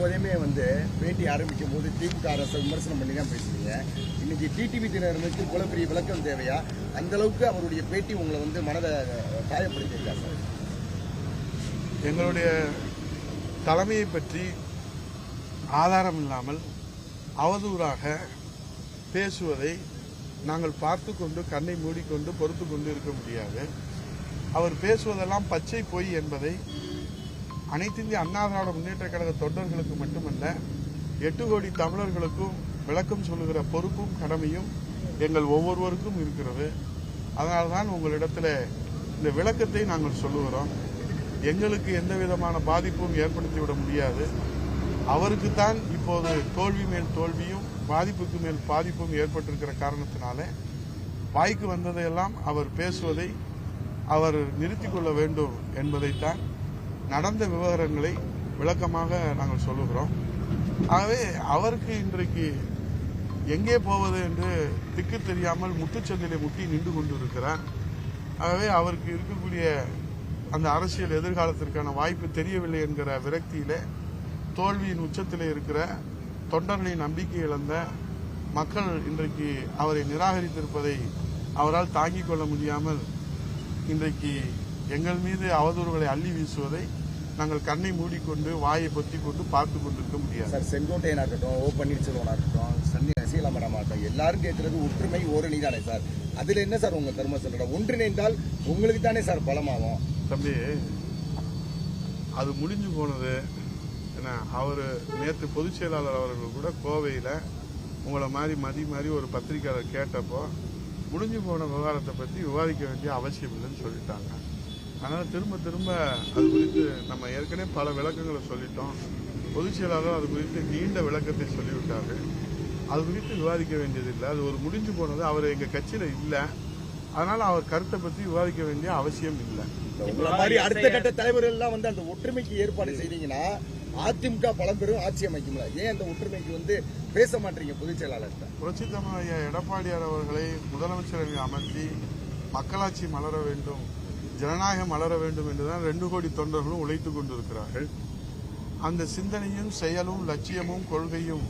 எப்போதுமே வந்து பேட்டி ஆரம்பிக்கும் போது திமுக அரசை விமர்சனம் பண்ணி தான் பேசுறீங்க. இன்னைக்கு டிடிவி தினகரனுக்கு இவ்வளோ பெரிய விளக்கம் தேவையா? அந்த அளவுக்கு அவருடைய பேட்டி உங்களை வந்து மனதை காயப்படுத்தியிருக்கா சார்? எங்களுடைய தலைமையை பற்றி ஆதாரம் இல்லாமல் அவதூறாக பேசுவதை நாங்கள் பார்த்து கொண்டு கண்ணை மூடிக்கொண்டு பொறுத்து கொண்டு இருக்க முடியாது. அவர் பேசுவதெல்லாம் பச்சை பொய் என்பதை அனைத்து இந்திய அண்ணா திராவிட முன்னேற்ற கழக தொண்டர்களுக்கு மட்டுமல்ல எட்டு கோடி தமிழர்களுக்கும் விளக்கம் சொல்லுகிற பொறுப்பும் கடமையும் எங்கள் ஒவ்வொருவருக்கும் இருக்கிறது. அதனால்தான் உங்களிடத்தில் இந்த விளக்கத்தை நாங்கள் சொல்லுகிறோம். எங்களுக்கு எந்த விதமான பாதிப்பும் ஏற்படுத்திவிட முடியாது. அவருக்குத்தான் இப்போது தோல்வி மேல் தோல்வியும் பாதிப்புக்கு மேல் பாதிப்பும் ஏற்பட்டிருக்கிற காரணத்தினாலே வாய்க்கு வந்ததையெல்லாம் அவர் பேசுவதை அவர் நிறுத்திக் கொள்ள வேண்டும் என்பதைத்தான் நடந்த விவகாரங்களை விளக்கமாக நாங்கள் சொல்லுகிறோம். ஆகவே அவருக்கு இன்றைக்கு எங்கே போவது என்று திக்கு தெரியாமல் முட்டுச்சந்திலே முட்டி நின்று கொண்டிருக்கிறார். ஆகவே அவருக்கு இருக்கக்கூடிய அந்த அரசியல் எதிர்காலத்திற்கான வாய்ப்பு தெரியவில்லை என்கிற விரக்தியில தோல்வியின் உச்சத்தில் இருக்கிற தொண்டர்களின் நம்பிக்கை இழந்த மக்கள் இன்றைக்கு அவரை நிராகரித்திருப்பதை அவரால் தாங்கிக் கொள்ள முடியாமல் இன்றைக்கு எங்கள் மீது அவதூறுகளை அள்ளி வீசுவதை நாங்கள் கண்ணை மூடிக்கொண்டு வாயை பொத்தி கொண்டு பார்த்து கொண்டிருக்க முடியாது. சார் செங்கோட்டையனா இருக்கட்டும் ஓ பன்னீர்செல்வனா இருக்கட்டும் சன்னி சீலாமரம் ஆகட்டும் எல்லாரும் கேட்கறது ஒற்றுமை ஓரணி தானே சார். அதுல என்ன சார் உங்க தர்ம சொல்ற ஒன்றிணைந்தால் உங்களுக்கு தானே சார் பலமாகும். தம்பி அது முடிஞ்சு போனது என்ன அவர் நேற்று பொதுச் செயலாளர் அவர்கள் கூட கோவையில் உங்களை மாதிரி மதி மாதிரி ஒரு பத்திரிக்கையாளர் கேட்டப்போ முடிஞ்சு போன விவகாரத்தை பற்றி விவாதிக்க வேண்டிய அவசியம் இல்லைன்னு சொல்லிட்டாங்க. அதனால் திரும்ப திரும்ப அது குறித்து நம்ம ஏற்கனவே பல விளக்கங்களை சொல்லிட்டோம். பொதுச் செயலாளர் அது குறித்து நீண்ட விளக்கத்தை சொல்லிவிட்டார்கள் அது குறித்து விவாதிக்க வேண்டியதில்லை. அது ஒரு முடிஞ்சு போனது. அவர் எங்கள் கட்சியில் இல்லை. அதனால் அவர் கருத்தை பற்றி விவாதிக்க வேண்டிய அவசியம் இல்லை. உங்களை மாதிரி அடுத்த கட்ட தலைவர்கள் எல்லாம் வந்து அந்த ஒற்றுமைக்கு ஏற்பாடு செய்தீங்கன்னா அதிமுக பலம் பெரும் ஆட்சி அமைக்கும்ல. ஏன் அந்த ஒற்றுமைக்கு வந்து பேச மாட்டீங்க பொதுச் செயலாளர்கிட்ட? புரட்சி தமிழ் ஐயா எடப்பாடியார் அவர்களை முதலமைச்சரை அமர்த்தி மக்களாட்சி மலர வேண்டும். ஜனநாயகம் மலர வேண்டும் என்றுதான் ரெண்டு கோடி தொண்டர்களும் உழைத்துக் கொண்டிருக்கிறார்கள். அந்த சிந்தனையும் செயலும் லட்சியமும் கொள்கையும்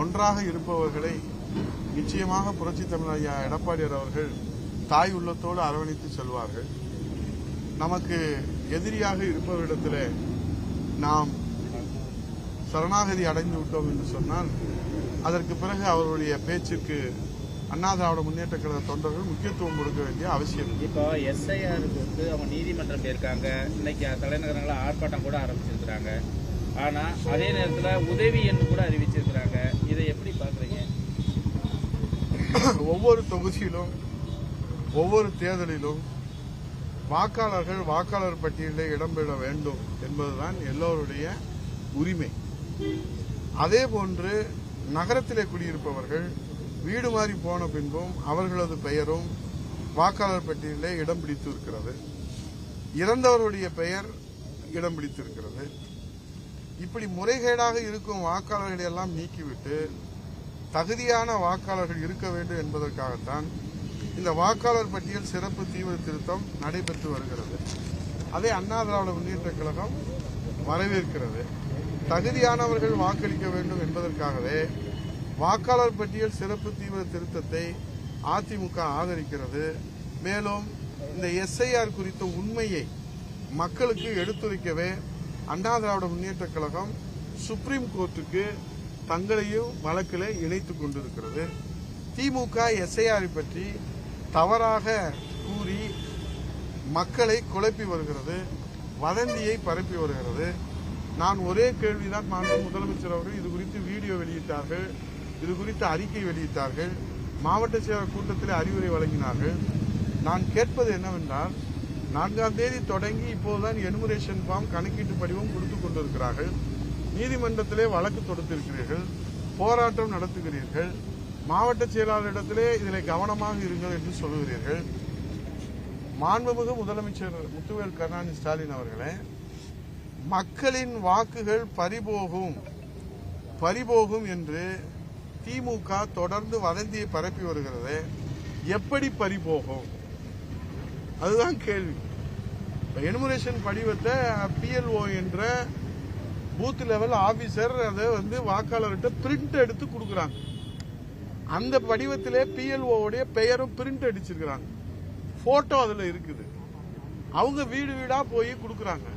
ஒன்றாக இருப்பவர்களை நிச்சயமாக புரட்சி தமிழ் ஐயா எடப்பாடியார் அவர்கள் தாய் உள்ளத்தோடு அரவணைத்து செல்வார்கள். நமக்கு எதிரியாக இருப்பவரிடத்தில் நாம் சரணாகதி அடைந்து விட்டோம் என்று சொன்னால் அதற்கு பிறகு அவருடைய பேச்சுக்கு அண்ணா திராவிட முன்னேற்ற கழக தொண்டர்கள் முக்கியத்துவம் கொடுக்க வேண்டிய அவசியம். இப்போ எஸ்ஐஆருக்கு வந்து அவங்க நீதிமன்றம் போயிருக்காங்க. இன்னைக்கு தலைநகரங்களில் ஆர்ப்பாட்டம் கூட ஆரம்பிச்சிருக்கிறாங்க. ஆனா அதே நேரத்துல உதவி எண் கூட அறிவிச்சிருக்கிறாங்க. இதை எப்படி பாக்குறீங்க ஒவ்வொரு தொகுதியிலும் ஒவ்வொரு தேர்தலிலும் வாக்காளர்கள் வாக்காளர் பட்டியலில் இடம்பெற வேண்டும் என்பதுதான் எல்லோருடைய உரிமை. அதே போன்று நகரத்திலே குடியிருப்பவர்கள் வீடு மாறி போன பின்பும் அவர்களது பெயரும் வாக்காளர் பட்டியலிலே இடம் பிடித்திருக்கிறது. இறந்தவருடைய பெயர் இடம் பிடித்திருக்கிறது. இப்படி முறைகேடாக இருக்கும் வாக்காளர்களை எல்லாம் நீக்கிவிட்டு தகுதியான வாக்காளர்கள் இருக்க வேண்டும் என்பதற்காகத்தான் இந்த வாக்காளர் பட்டியல் சிறப்பு தீவிர திருத்தம் நடைபெற்று வருகிறது. அதை அண்ணா திராவிட முன்னேற்ற கழகம் வரவேற்கிறது. தகுதியானவர்கள் வாக்களிக்க வேண்டும் என்பதற்காகவே வாக்காளர் பட்டியல் சிறப்பு தீவிர திருத்தத்தை அதிமுக ஆதரிக்கிறது. மேலும் இந்த எஸ்ஐஆர் குறித்த உண்மையை மக்களுக்கு எடுத்துரைக்கவே அண்ணா திராவிட முன்னேற்ற கழகம் சுப்ரீம் கோர்ட்டுக்கு தங்களையும் வழக்கில் இணைத்துக் கொண்டிருக்கிறது. திமுக எஸ்ஐஆரை பற்றி தவறாக கூறி மக்களை குழப்பி வருகிறது வதந்தியை பரப்பி வருகிறது. நான் ஒரே கேள்விதான் மாநில முதலமைச்சர் அவர்கள் இது குறித்து வீடியோ வெளியிட்டார்கள். இது குறித்து அறிக்கை வெளியிட்டார்கள். மாவட்ட செயலர் கூட்டத்தில் அறிவுரை வழங்கினார்கள். நான் கேட்பது என்னவென்றால் நான்காம் தேதி தொடங்கி இப்போதுதான் எனுமரேஷன் ஃபார்ம் கணக்கீட்டு படிவம் கொடுத்து கொண்டிருக்கிறார்கள். நீதிமன்றத்திலே வழக்கு தொடுத்திருக்கிறீர்கள். போராட்டம் நடத்துகிறீர்கள். மாவட்ட செயலாளரிடத்திலே இதில் கவனமாக இருங்கள் என்று சொல்லுகிறீர்கள். மாண்புமிகு முதலமைச்சர் முத்துவேல் கருணாநிதி ஸ்டாலின் அவர்களே மக்களின் வாக்குகள் பறிபோகும். பறிபோகும் என்று திமுக தொடர்ந்து வதந்தியை பரப்பி வருகிறது எப்படி பறிபோகும்? அதுதான் கேள்வி. எனுமரேஷன் படிவத்தை பிஎல்ஓ என்ற பூத் லெவல் ஆபீசர் அதை வந்து வாக்காளர்கிட்ட பிரிண்ட் எடுத்து கொடுக்குறாங்க. அந்த படிவத்திலே பிஎல்ஓடைய பெயரும் பிரிண்ட் அடிச்சிருக்கிறாங்க. போட்டோ அதுல இருக்குது. அவங்க வீடு வீடா போய் கொடுக்குறாங்க.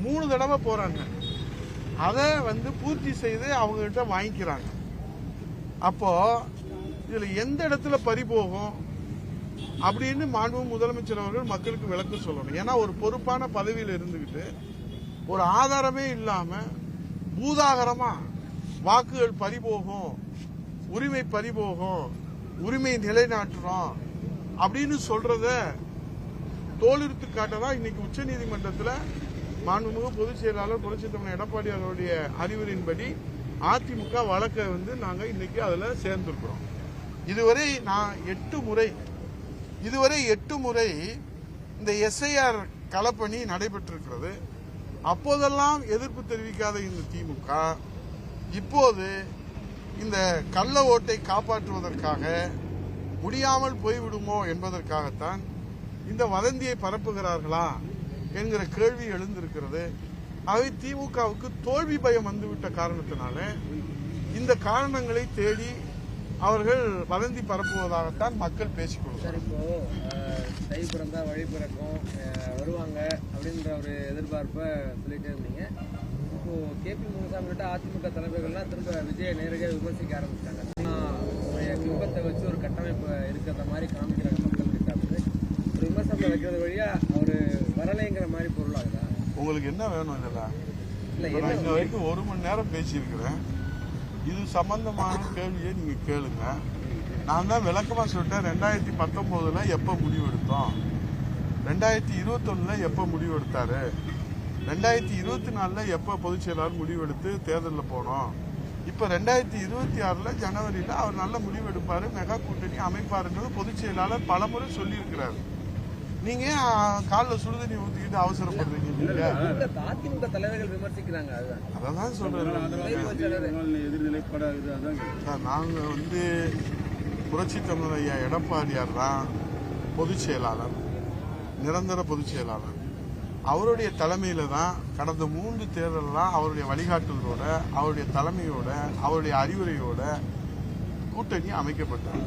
மூணு தடவை போறாங்க. அதை வந்து பூர்த்தி செய்து அவங்ககிட்ட வாங்கிக்கிறாங்க. அப்போ இதுல எந்த இடத்துல பறி போகும் அப்படின்னு மாண்பு முதலமைச்சர் அவர்கள் மக்களுக்கு விளக்கம் சொல்லணும். ஏன்னா ஒரு பொறுப்பான பதவியில் இருந்துகிட்டு ஒரு ஆதாரமே இல்லாம பூதாகரமா வாக்குகள் பறிபோகும் உரிமை பறிபோகும் உரிமை நிலைநாட்டுறோம் அப்படின்னு சொல்றத தோலிருத்து காட்டதான் இன்னைக்கு உச்ச நீதிமன்றத்தில் மாண்புமிகு பொதுச் செயலாளர் புரட்சி தமிழ் எடப்பாடி அவருடைய அறிவுரையின்படி அதிமுக வழக்கை வந்து நாங்கள் இன்னைக்கு அதில் சேர்ந்துருக்குறோம். இதுவரை நான் எட்டு முறை இதுவரை எட்டு முறை இந்த எஸ்ஐஆர் களப்பணி நடைபெற்றிருக்கிறது. அப்போதெல்லாம் எதிர்ப்பு தெரிவிக்காத இந்த திமுக இப்போது இந்த கள்ள ஓட்டை காப்பாற்றுவதற்காக முடியாமல் போய்விடுமோ என்பதற்காகத்தான் இந்த வதந்தியை பரப்புகிறார்களா என்கிற கேள்வி எழுந்திருக்கிறது. ஆகவே திமுகவுக்கு தோல்வி பயம் வந்துவிட்ட காரணத்தினால இந்த காரணங்களை தேடி அவர்கள் வதந்தி பரப்புவதாகத்தான் மக்கள் பேசிக்கொள்கிறார்கள் சார் இப்போ அஹ், தை பிறந்தா வழி பிறக்கும் வருவாங்க அப்படின்ற ஒரு எதிர்பார்ப்பை சொல்லிட்டே இருந்தீங்க. இப்போ கேபி முனுசாமி கிட்ட அதிமுக தலைவர்கள்லாம் திரும்ப விஜயை நேரடியாக விமர்சிக்க ஆரம்பிச்சிட்டாங்க. பிம்பத்தை வச்சு ஒரு கட்டமைப்பு இருக்கிற மாதிரி காமிக்கிறாங்க மக்கள் கிட்ட ஒரு விமர்சனத்தை வைக்கிறது வழியா அவர் வரலைங்கிற மாதிரி பொருளாகுதா? உங்களுக்கு என்ன வேணும் இதெல்லாம்? நான் இன்ன வரைக்கும் ஒரு மணி நேரம் பேசியிருக்கிறேன். இது சம்பந்தமான கேள்வியை நீங்க கேளுங்க. நான் தான் விளக்கமா சொல்லிட்டேன் ரெண்டாயிரத்தி பத்தொன்பதுல எப்ப முடிவு எடுத்தோம் ரெண்டாயிரத்தி இருபத்தொன்னுல எப்ப முடிவு எடுத்தாரு ரெண்டாயிரத்தி இருபத்தி நாலுல எப்ப பொதுச் செயலாளர் முடிவு எடுத்து தேர்தலில் போனோம்? இப்ப ரெண்டாயிரத்தி இருபத்தி ஆறுல ஜனவரியில அவர் நல்ல முடிவு எடுப்பாரு மெகா கூட்டணி அமைப்பாருன்றது பொதுச் செயலாளர் பலமுறை சொல்லியிருக்கிறாரு. நீங்க காலில் சுடுதண்ணி ஊத்திக்கிட்டு அவசரப்படுறீங்க நீங்க இந்த அதிமுக தலைவர்கள் விமர்சிக்கிறாங்க அதான் சொல்றேன் சார் நாங்க வந்து புரட்சி தமிழர் ஐயா எடப்பாடியார் தான் பொதுச் செயலாளர் நிரந்தர பொதுச் செயலாளர். அவருடைய தலைமையில தான் கடந்த மூன்று தேர்தலாம் அவருடைய வழிகாட்டுதலோட அவருடைய தலைமையோட அவருடைய அறிவுரையோட கூட்டணி அமைக்கப்பட்டது.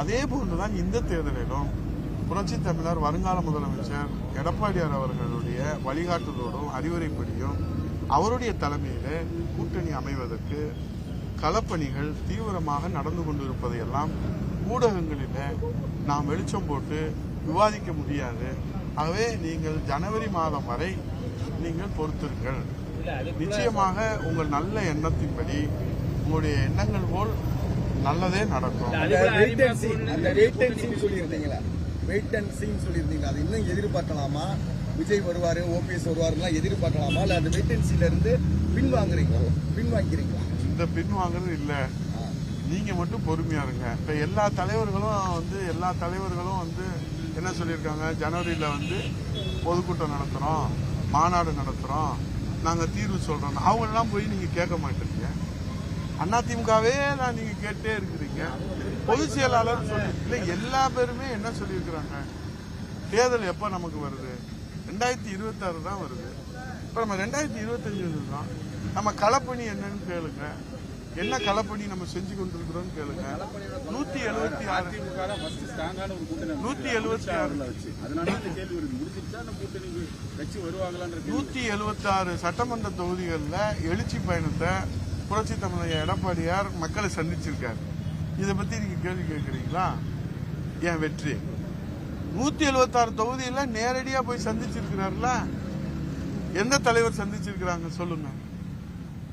அதே போன்றுதான் இந்த தேர்தலிலும் புரட்சி தமிழர் வருங்கால முதலமைச்சர் எடப்பாடியார் அவர்களுடைய வழிகாட்டுதலோடும் அறிவுரைப்படியும் அவருடைய தலைமையில கூட்டணி அமைவதற்கு களப்பணிகள் தீவிரமாக நடந்து கொண்டிருப்பதையெல்லாம் ஊடகங்களில் நாம் வெளிச்சம் போட்டு விவாதிக்க முடியாது. ஆகவே நீங்கள் ஜனவரி மாதம் வரை நீங்கள் பொறுத்திருங்கள். நிச்சயமாக உங்கள் நல்ல எண்ணத்தின்படி உங்களுடைய எண்ணங்கள் போல் நல்லதே நடக்கும். வெயிட் அண்ட் சீன் சொல்லியிருந்தீங்களா அது இன்னும் எதிர்பார்க்கலாமா? விஜய் வருவாரு ஓபிஎஸ் வருவாருலாம் எதிர்பார்க்கலாமா? இல்ல அந்த வெயிட் அண்ட் சீல இருந்து பின்வாங்குறீங்களா பின்வாங்கிறீங்களா இந்த பின்வாங்குறது இல்ல. நீங்க மட்டும் பொறுமையா இருங்க. இப்ப எல்லா தலைவர்களும் வந்து எல்லா தலைவர்களும் வந்து என்ன சொல்லியிருக்காங்க? ஜனவரியில வந்து பொதுக்கூட்டம் நடத்துறோம் மாநாடு நடத்துறோம் நாங்க தீர்வு சொல்றோம். அவங்க எல்லாம் போய் நீங்க கேட்க மாட்டீங்க. அண்ணா திமுகவே தான் நீங்க கேட்டே இருக்கிறீங்க. பொதுச் செயலாளர் சொல்லி இல்ல எல்லா பேருமே என்ன சொல்லியிருக்கிறாங்க? தேர்தல் எப்ப நமக்கு வருது? ரெண்டாயிரத்தி இருபத்தாறு தான் வருது. இப்ப நம்ம ரெண்டாயிரத்தி இருபத்தஞ்சு தான் நம்ம களப்பணி என்னன்னு கேளுங்க. என்ன களப்பணி நம்ம செஞ்சு கொண்டிருக்கிறோம் கேளுங்க. நூத்தி எழுபத்தி ஆறு நூத்தி எழுபத்தி ஆறு. வச்சு. நூத்தி எழுபத்தி ஆறு சட்டமன்ற தொகுதிகளில் எழுச்சி பயணத்தை புரட்சி தமிழக எடப்பாடியார் மக்களை சந்திச்சிருக்காரு. இதை பத்தி நீங்க கேள்வி கேட்குறீங்களா? ஏன் வெற்றி? நூத்தி எழுபத்தாறு தொகுதியில நேரடியா போய் சந்திச்சிருக்கிறாருல? எந்த தலைவர் சந்திச்சிருக்கிறாங்க சொல்லுங்க.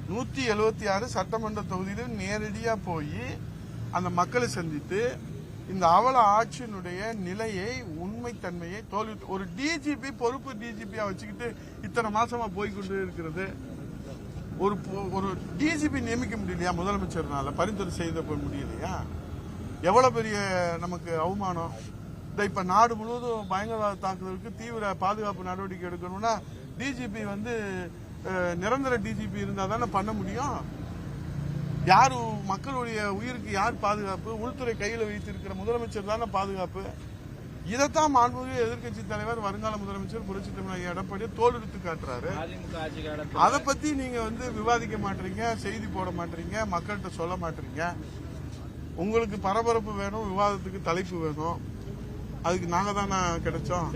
நூத்தி எழுபத்தி ஆறு சட்டமன்ற தொகுதியில நேரடியா போய் அந்த மக்களை சந்தித்து இந்த அவல ஆட்சியினுடைய நிலையை உண்மைத்தன்மையை தோல்வி ஒரு டிஜிபி பொறுப்பு டிஜிபியா வச்சுக்கிட்டு இத்தனை மாசமா போய்கொண்டு இருக்கிறது. ஒரு ஒரு டிஜிபி நியமிக்க முடியலையா முதலமைச்சர்னால? பரிந்துரை செய்த போய் முடியலையா? எவ்வளவு பெரிய நமக்கு அவமானம்? இந்த இப்ப நாடு முழுவதும் பயங்கரவாத தாக்குதலுக்கு தீவிர பாதுகாப்பு நடவடிக்கை எடுக்கணும்னா டிஜிபி வந்து நிரந்தர டிஜிபி இருந்தா தானே பண்ண முடியும்? யாரு மக்களுடைய உயிருக்கு யார் பாதுகாப்பு? உள்துறை கையில வைத்திருக்கிற முதலமைச்சர் தானே பாதுகாப்பு? இதைத்தான் மாண்புமிகு எதிர்க்கட்சி தலைவர் வருங்கால முதலமைச்சர் புரட்சி தமிழக எடப்பாடி தோல் எடுத்து காட்டுறாரு அதை பத்தி நீங்க வந்து விவாதிக்க மாட்டீங்க செய்தி போட மாட்டீங்க மக்கள்கிட்ட சொல்ல மாட்டீங்க. உங்களுக்கு பரபரப்பு வேணும் விவாதத்துக்கு தலைப்பு வேணும். அதுக்கு நாங்க தானே கிடைச்சோம்.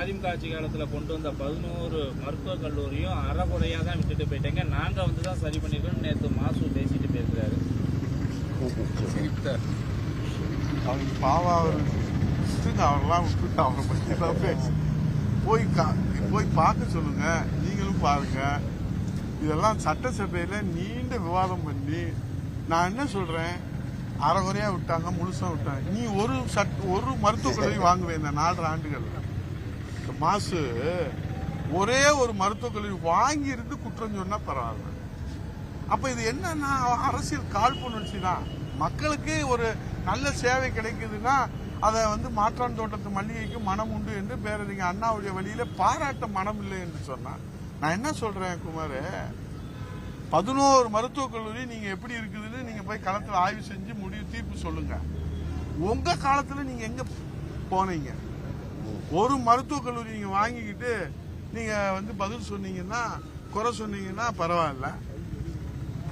அதிமுக ஆட்சி காலத்துல கொண்டு வந்த பதினோரு மருத்துவக் கல்லூரியும் அறகுறையா தான் விட்டுட்டு போயிட்டேங்க. நாங்க வந்து தான் சரி பண்ணிருக்கோம் நேத்து மாசு பேசிட்டு பேசுறாரு அவருக்கு பாவா அவர் விட்டுட்டு அவரெல்லாம் விட்டுட்டு அவரை பற்றி தான் பேசு போய் கா- போய் பார்க்க சொல்லுங்க நீங்களும் பாருங்க இதெல்லாம் சட்டசபையில் நீண்ட விவாதம் பண்ணி நான் என்ன சொல்கிறேன் அரைகுறையா விட்டாங்க முழுசாக விட்டாங்க நீ ஒரு சட் ஒரு மருத்துவக் கல்லூரி வாங்குவேன் இந்த நாலரை ஆண்டுகள் இந்த மாசு ஒரே ஒரு மருத்துவக் கல்லூரி வாங்கியிருந்து குற்றம் சொன்னால் பரவாயில்ல அப்போ இது என்னன்னா அரசியல் காழ்ப்புணர்ச்சி தான் மக்களுக்கு ஒரு நல்ல சேவை கிடைக்குதுன்னா அதை வந்து மாற்றான் தோட்டத்து மல்லிகைக்கு மனம் உண்டு என்று பேரறிஞர் அண்ணாவுடைய வழியில பாராட்ட மனம் இல்லை என்று சொன்னான் நான் என்ன சொல்றேன் குமார்? பதினோரு மருத்துவக் கல்லூரி நீங்க எப்படி இருக்குதுன்னு நீங்க போய் களத்தில் ஆய்வு செஞ்சு முடிவு தீர்ப்பு சொல்லுங்க. உங்க காலத்துல நீங்க எங்க போனீங்க? ஒரு மருத்துவக் கல்லூரி நீங்க வாங்கிக்கிட்டு நீங்க வந்து பதில் சொன்னீங்கன்னா குறை சொன்னீங்கன்னா பரவாயில்ல.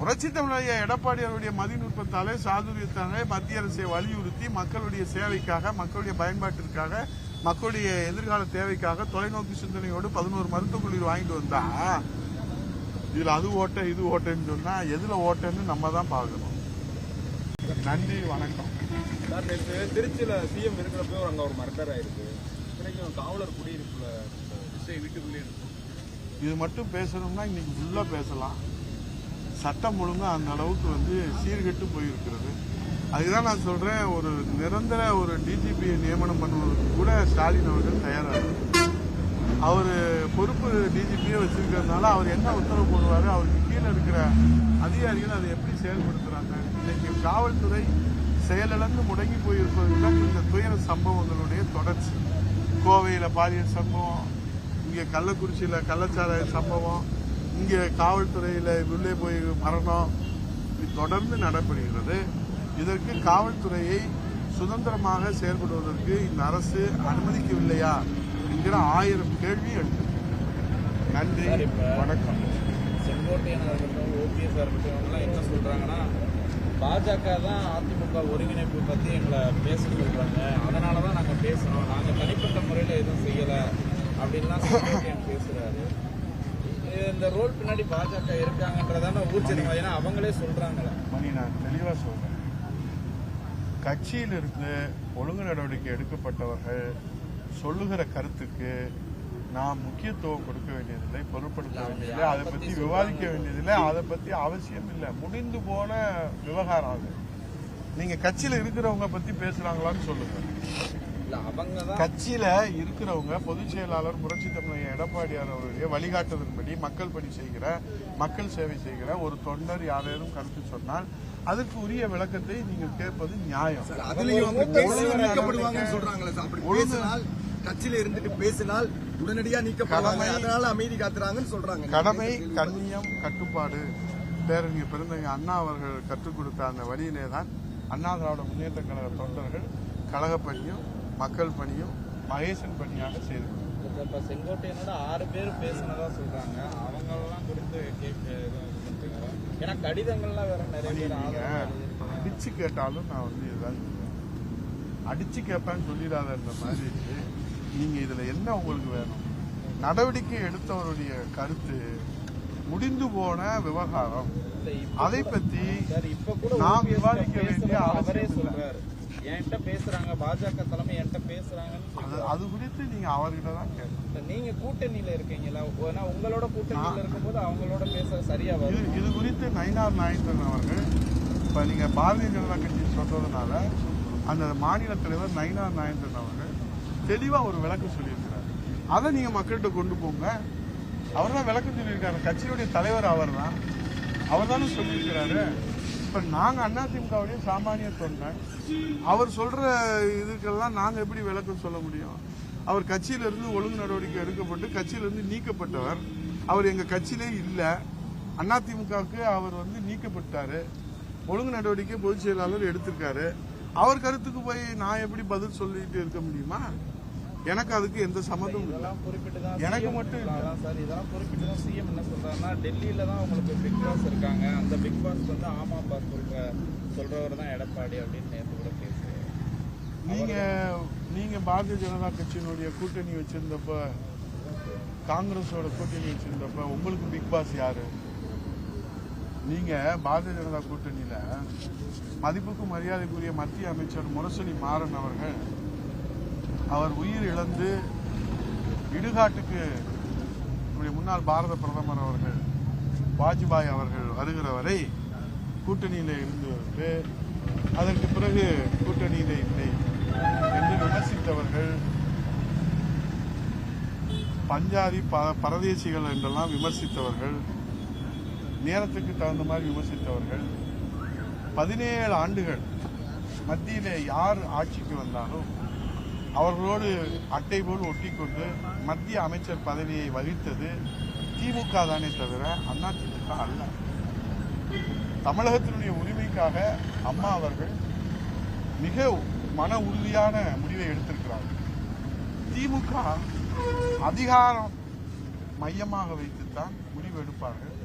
புரட்சி தமிழக எடப்பாடி அவருடைய மதிநுட்பத்தாலே சாதுரியத்தாலே மத்திய அரசை வலியுறுத்தி மக்களுடைய சேவைக்காக மக்களுடைய பயன்பாட்டிற்காக மக்களுடைய எதிர்கால தேவைக்காக தொலைநோக்கு சிந்தனையோடு பதினோரு மருத்துவக் கல்லூரி வாங்கிட்டு வந்தா இதுல அது ஓட்ட இது ஓட்டன்னு சொன்னா எதுல ஓட்டன்னு நம்ம தான் பார்க்கணும். நன்றி வணக்கம். சார் நேற்று திருச்சியில சிஎம் இருக்கிறப்ப அங்க ஒரு மர்டர் ஆயிருக்கு. இத்தனைக்கும் காவலர் குடியிருப்புல விஷயம் வீட்டுக்குள்ளே இருக்கு. இது மட்டும் பேசணும்னா இன்னைக்கு ஃபுல்லா பேசலாம். சட்டம் ஒழுங்கு அந்த அளவுக்கு வந்து சீர்கெட்டு போயிருக்கிறது. அதுதான் நான் சொல்கிறேன் ஒரு நிரந்தர ஒரு டிஜிபியை நியமனம் பண்ணுவதற்கு கூட ஸ்டாலின் அவர்கள் தயாராக அவர் பொறுப்பு டிஜிபியை வச்சிருக்கிறதுனால அவர் என்ன உத்தரவு போடுவார் அவருக்கு கீழே இருக்கிற அதிகாரிகள் அதை எப்படி செயல்படுத்துகிறாங்க இன்னைக்கு காவல்துறை செயலிழந்து முடங்கி போயிருப்பதுதான் இந்த துயர சம்பவங்களுடைய தொடர்ச்சி. கோவையில் பாலியல் சம்பவம் இங்கே கள்ளக்குறிச்சியில் கள்ளச்சாராய சம்பவம் இங்க காவல்துறையில உள்ளே போய் மரணம் தொடர்ந்து நடைபெறுகிறது. இதற்கு காவல்துறையை சுதந்திரமாக செயல்படுவதற்கு இந்த அரசு அனுமதிக்கவில்லையா என்கிற ஆயிரம் கேள்வி எழுது நன்றி வணக்கம் செங்கோட்டையன் இருக்கட்டும் ஓபிஎஸ் இருக்கட்டும் இவங்கெல்லாம் என்ன சொல்றாங்கன்னா பாஜக தான் அதிமுக ஒருங்கிணைப்பு பத்தி எங்களை பேச சொல்றாங்க அதனால தான் நாங்க பேசுறோம். நாங்க தனிப்பட்ட முறையில எதுவும் செய்யல அப்படின்லாம் செங்கோட்டையன் பேசுறாரு. இது இந்த ரோல் பின்னாடி பாஜக இருக்காங்கன்றதான ஊர்ஜிதம். ஏன்னா அவங்களே சொல்றாங்களே மணி நான் தெளிவா சொல்றேன். கட்சியிலிருந்து ஒழுங்கு நடவடிக்கை எடுக்கப்பட்டவர்கள் சொல்லுகிற கருத்துக்கு நாம் முக்கியத்துவம் கொடுக்க வேண்டியதில்லை பொருட்படுத்த வேண்டியதில்லை அதை பத்தி விவாதிக்க வேண்டியதில்லை அதை பத்தி அவசியம் இல்லை. முடிந்து போன விவகாரம் அது. நீங்க கட்சியில இருக்கிறவங்க பத்தி பேசுறாங்களான்னு சொல்லுங்க. இல்ல அவங்க தான் கட்சியில இருக்கிறவங்க பொதுச் செயலாளர் புரட்சி தமிழக எடப்பாடியார் அவருடைய வழிகாட்டுதலின்படி மக்கள் பணி செய்கிற மக்கள் சேவை செய்கிற ஒரு தொண்டர் யாரேனும் கருத்து சொன்னால் அதற்கு உரிய விளக்கத்தை நீங்கள் கேட்பது நியாயம். கட்சியில இருந்துட்டு பேசினால் உடனடியா நீக்கப்படுவாங்க கடமை- அதனால அமைதி காத்துறாங்கன்னு சொல்றாங்க. கடமை கண்ணியம் கட்டுப்பாடு. பேரறிஞர் பெருந்தகை அண்ணா அவர்கள் கற்றுக் கொடுத்த அந்த வழியிலே தான் அண்ணா திராவிட முன்னேற்ற கழக தொண்டர்கள் கழக பணியும் மக்கள் பணியும் மகேசன் பணியாக செய்து. இப்ப செங்கோட்டையனோட ஆறு பேர் பேசினதா சொல்றாங்க அவங்க எல்லாம் குறித்து? ஏன்னா கடிதங்கள்லாம் வேற நிறைய. அடிச்சு கேட்டாலும் நான் வந்து இதுதான். அடிச்சு கேட்பேன்னு சொல்லிடாத மாதிரி நீங்க இதுல என்ன உங்களுக்கு வேணும் நடவடிக்கை எடுத்தவருடைய கருத்து முடிந்து போன விவகாரம் அதை பத்தி OPS விவாதிக்க வேண்டிய அவசியம் இல்லை சொல்றாரு என்கிட்ட பேசுறாங்க பாஜக தலைமை என்கிட்ட பேசுறாங்கன்னு அது குறித்து நீங்க அவர்கிட்ட தான் கேட்கணும். நீங்க கூட்டணியில இருக்கீங்களா? ஏன்னா உங்களோட கூட்டணியில இருக்கும்போது அவங்களோட பேச சரியா வரும்? இது குறித்து நயினார் நாயந்தன் அவர்கள் இப்ப நீங்க பாரதிய ஜனதா கட்சி சொல்றதுனால அந்த மாநில தலைவர் நயினார் நாயந்தன் அவர்கள் தெளிவா ஒரு விளக்கம் சொல்லியிருக்கிறார். அதை நீங்க மக்கள்கிட்ட கொண்டு போங்க. அவர் தான் விளக்கம் சொல்லியிருக்காரு. கட்சியுடைய தலைவர் அவர் தான் அவர் தானே சொல்லியிருக்கிறாரு. இப்போ நாங்கள் அதிமுகவுடைய சாமானிய தொண்டர். அவர் சொல்கிற இதுக்கெல்லாம் நாங்கள் எப்படி விளக்கம் சொல்ல முடியும்? அவர் கட்சியிலிருந்து ஒழுங்கு நடவடிக்கை எடுக்கப்பட்டு கட்சியிலிருந்து நீக்கப்பட்டவர். அவர் எங்கள் கட்சியிலே இல்லை. அதிமுகவுக்கு அவர் வந்து நீக்கப்பட்டாரு. ஒழுங்கு நடவடிக்கை பொதுச் செயலாளர் எடுத்திருக்காரு. அவர் கருத்துக்கு போய் நான் எப்படி பதில் சொல்லிட்டு இருக்க முடியுமா? எனக்கு அதுக்கு எந்த சம்மந்தமும் இல்லை. எனக்கு மட்டும் இல்ல. சார். இதெல்லாம் குறிப்பிட்டு தான் சிஎம் என்ன சொல்றாருன்னா டெல்லியில தான் உங்களுக்கு பிக் பாஸ் இருக்காங்க. அந்த பிக் பாஸ் வந்து ஆமா பாஸ் சொல்ற சொல்றவர் தான் எடப்பாடி அப்படின்னு நேற்று கூட பேசுறேன் நீங்க நீங்க பாரதிய ஜனதா கட்சியினுடைய கூட்டணி வச்சிருந்தப்ப காங்கிரஸோட கூட்டணி வச்சிருந்தப்ப உங்களுக்கு பிக் பாஸ் யாரு? நீங்க பாரதிய ஜனதா கூட்டணியில மதிப்புக்கு மரியாதைக்குரிய மத்திய அமைச்சர் முரசொலி மாறன் அவர்கள் அவர் உயிர் இழந்து இடுகாட்டுக்கு நம்முடைய முன்னாள் பாரத பிரதமர் அவர்கள் வாஜ்பாய் அவர்கள் வருகிற வரை கூட்டணியில் இருந்து அதற்கு பிறகு கூட்டணியில் இல்லை என்று விமர்சித்தவர்கள் பஞ்சாதி ப- பரதேசிகள் என்றெல்லாம் விமர்சித்தவர்கள் நேரத்துக்கு தகுந்த மாதிரி விமர்சித்தவர்கள் பதினேழு ஆண்டுகள் மத்தியிலே யார் ஆட்சிக்கு வந்தாலும் அவர்களோடு அட்டை போல் ஒட்டிக்கொண்டு மத்திய அமைச்சர் பதவியை வகித்தது திமுக தானே தவிர அண்ணா திமுக அல்ல. தமிழகத்தினுடைய உரிமைக்காக அம்மா அவர்கள் மிக மன உறுதியான முடிவை எடுத்திருக்கிறார்கள். திமுக அதிகாரம் மையமாக வைத்துத்தான் முடிவு எடுப்பார்கள்.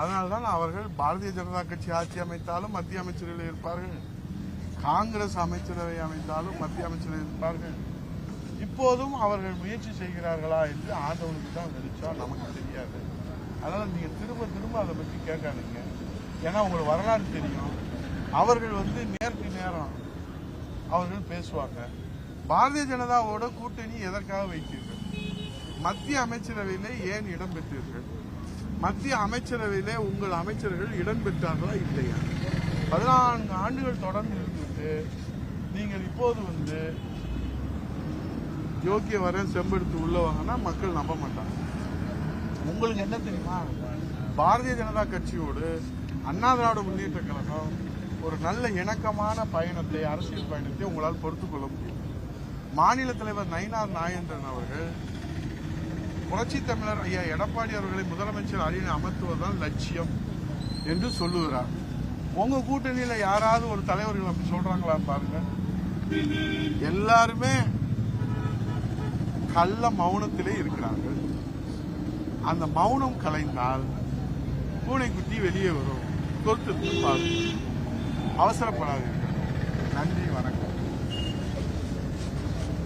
அதனால்தான் அவர்கள் பாரதிய ஜனதா கட்சி ஆட்சி அமைத்தாலும் மத்திய அமைச்சர்கள் இருப்பார்கள். காங்கிரஸ் அமைச்சரவை அமைத்தாலும் மத்திய அமைச்சரவை இருப்பார்கள். இப்போதும் அவர்கள் முயற்சி செய்கிறார்களா என்று ஆண்டவனுக்கு தான் வெளிச்சம் நமக்கு தெரியாது. அதனால நீங்க திரும்ப திரும்ப அதை பற்றி கேட்காதீங்க. ஏன்னா உங்களுக்கு வரலாறு தெரியும். அவர்கள் வந்து நேருக்கு நேரம் அவர்கள் பேசுவாங்க. பாரதிய ஜனதாவோட கூட்டணி எதற்காக வைத்தீர்கள்? மத்திய அமைச்சரவையிலே ஏன் இடம்பெற்றீர்கள் மத்திய அமைச்சரவையிலே உங்கள் அமைச்சர்கள் இடம்பெற்றார்களா இல்லையா? பதினான்கு ஆண்டுகள் தொடர்ந்து இருந்துட்டு நீங்கள் இப்போது வந்து யோக்கிய வர செம்பெடுத்து உள்ள வாங்கினா மக்கள் நம்ப மாட்டாங்க. உங்களுக்கு என்ன தெரியுமா? பாரதிய ஜனதா கட்சியோடு அண்ணா திராவிட முன்னேற்ற கழகம் ஒரு நல்ல இணக்கமான பயணத்தை அரசியல் பயணத்தை உங்களால் பொறுத்து கொள்ள முடியும். மாநில தலைவர் நயினார் நாயேந்திரன் அவர்கள் புரட்சி தமிழர் ஐயா எடப்பாடி அவர்களை முதலமைச்சர் அரியணை அமர்த்துவதுதான் லட்சியம் என்று சொல்லுகிறார். உங்க கூட்டணியில யாராவது ஒரு தலைவர்கள் அப்படி சொல்றாங்களா பாருங்க. எல்லாருமே கள்ள மௌனத்திலே இருக்கிறார்கள். அந்த மௌனம் கலைந்தால் பூனைக்குட்டி வெளியே வரும். தொட்டு பாருங்கள் அவசரப்படாதீர்கள். நன்றி வணக்கம்.